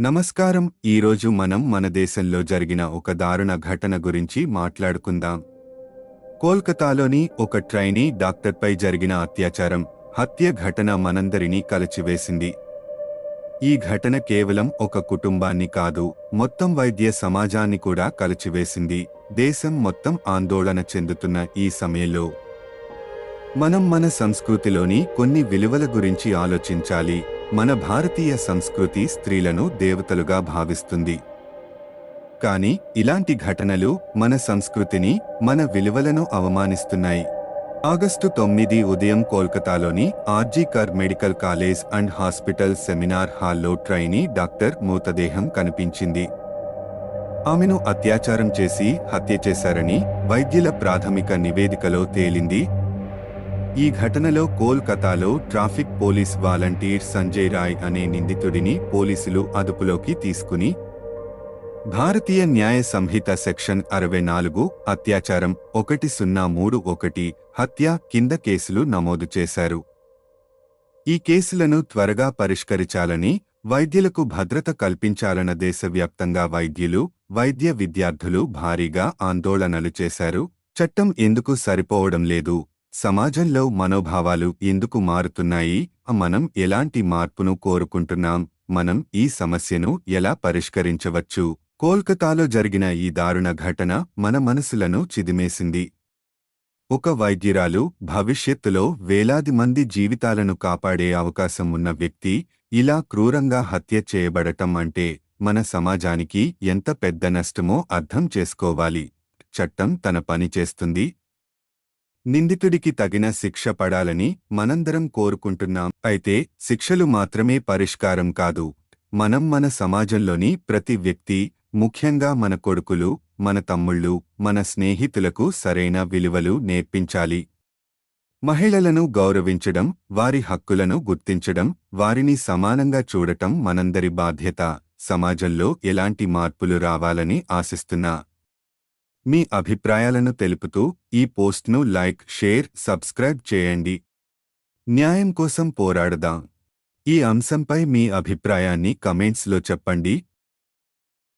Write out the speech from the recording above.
నమస్కారం. ఈరోజు మనం మన దేశంలో జరిగిన ఒక దారుణ ఘటన గురించి మాట్లాడుకుందాం. కోల్కతాలోని ఒక ట్రైనీ డాక్టర్పై జరిగిన అత్యాచారం హత్య ఘటన మనందరినీ కలచివేసింది. ఈ ఘటన కేవలం ఒక కుటుంబాన్ని కాదు మొత్తం వైద్య సమాజాన్ని కూడా కలచివేసింది. దేశం మొత్తం ఆందోళన చెందుతున్న ఈ సమయంలో మనం మన సంస్కృతిలోని కొన్ని విలువల గురించి ఆలోచించాలి. మన భారతీయ సంస్కృతి స్త్రీలను దేవతలుగా భావిస్తుంది. కానీ ఇలాంటి ఘటనలు మన సంస్కృతిని మన విలువలను అవమానిస్తున్నాయి. ఆగస్టు తొమ్మిది ఉదయం కోల్కతాలోని RG Kar medical college and hospital seminar హాల్లో ట్రైనీ డాక్టర్ మృతదేహం కనిపించింది. ఆమెను అత్యాచారం చేసి హత్య చేశారని వైద్యుల ప్రాథమిక నివేదికలో తేలింది ఈ ఘటనలో కోల్కతాలో traffic police volunteer Sanjay Roy అనే నిందితుడిని పోలీసులు అదుపులోకి తీసుకుని భారతీయ న్యాయ సంహిత సెక్షన్ అరవై నాలుగు అత్యాచారం ఒకటి సున్నా మూడు ఒకటి హత్య కింద కేసులు నమోదు చేశారు. ఈ కేసులను త్వరగా పరిష్కరించాలని వైద్యులకు భద్రత కల్పించాలన్న దేశవ్యాప్తంగా వైద్యులు వైద్య విద్యార్థులు భారీగా ఆందోళనలు చేశారు. చట్టం ఎందుకు సరిపోవడం లేదు? సమాజంలో మనోభావాలు ఎందుకు మారుతున్నాయి? మనం ఎలాంటి మార్పును కోరుకుంటున్నాం? మనం ఈ సమస్యను ఎలా పరిష్కరించవచ్చు? కోల్కతాలో జరిగిన ఈ దారుణ ఘటన మన మనసులను చిదిమేసింది. ఒక వైద్యురాలు భవిష్యత్తులో వేలాది మంది జీవితాలను కాపాడే అవకాశం ఉన్న వ్యక్తి ఇలా క్రూరంగా హత్య చేయబడటం అంటే మన సమాజానికి ఎంత పెద్ద నష్టమో అర్థం చేసుకోవాలి. చట్టం తన పని చేస్తుంది నిందితుడికి తగిన శిక్ష పడాలని మనందరం కోరుకుంటున్నాం. అయితే శిక్షలు మాత్రమే పరిష్కారం కాదు. మనం మన సమాజంలోని ప్రతి వ్యక్తి ముఖ్యంగా మన కొడుకులు మన తమ్ముళ్ళు మన స్నేహితులకు సరైన విలువలు నేర్పించాలి. మహిళలను గౌరవించడం వారి హక్కులను గుర్తించడం వారిని సమానంగా చూడటం మనందరి బాధ్యత. సమాజంలో ఎలాంటి మార్పులు రావాలని ఆశిస్తున్నా మీ అభిప్రాయాలను తెలుపుతూ ఈ పోస్ట్ను లైక్ షేర్ సబ్స్క్రైబ్ చేయండి. న్యాయం కోసం పోరాడదాం. ఈ అంశంపై మీ అభిప్రాయాన్ని కమెంట్స్లో చెప్పండి.